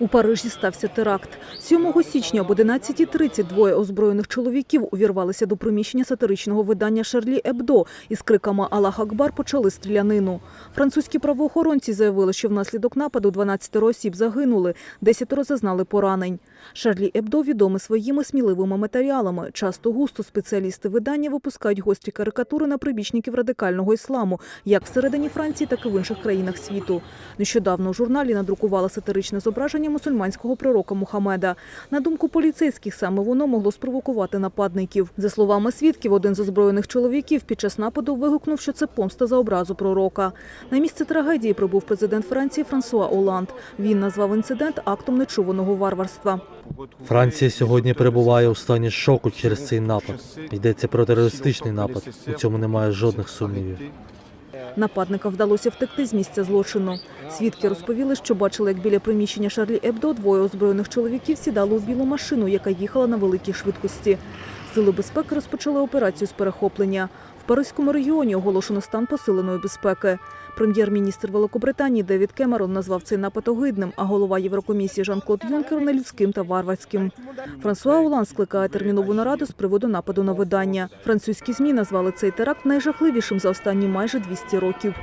У Парижі стався теракт. 7 січня об 11.30 двоє озброєних чоловіків увірвалися до приміщення сатиричного видання «Шарлі Ебдо» і з криками «Аллах Акбар» почали стрілянину. Французькі правоохоронці заявили, що внаслідок нападу 12 осіб загинули, 10 зазнали поранень. «Шарлі Ебдо» відомий своїми сміливими матеріалами. Часто густо спеціалісти видання випускають гострі карикатури на прибічників радикального ісламу, як всередині Франції, так і в інших країнах світу. Нещодавно у журналі надрукували сатиричне зображення мусульманського пророка Мухаммеда. На думку поліцейських, саме воно могло спровокувати нападників. За словами свідків, один з озброєних чоловіків під час нападу вигукнув, що це помста за образу пророка. На місце трагедії прибув президент Франції Франсуа Оланд. Він назвав інцидент актом нечуваного варварства. Франція сьогодні перебуває у стані шоку через цей напад. Йдеться про терористичний напад. У цьому немає жодних сумнівів. Нападника вдалося втекти з місця злочину. Свідки розповіли, що бачили, як біля приміщення Шарлі Ебдо двоє озброєних чоловіків сідали у білу машину, яка їхала на великій швидкості. Сили безпеки розпочали операцію з перехоплення. В Паризькому регіоні оголошено стан посиленої безпеки. Прем'єр-міністр Великобританії Девід Кемерон назвав цей напад огидним, а голова Єврокомісії Жан-Клод Юнкер нелюдським та варварським. Франсуа Оланд скликає термінову нараду з приводу нападу на видання. Французькі ЗМІ назвали цей теракт найжахливішим за останні майже 200 років.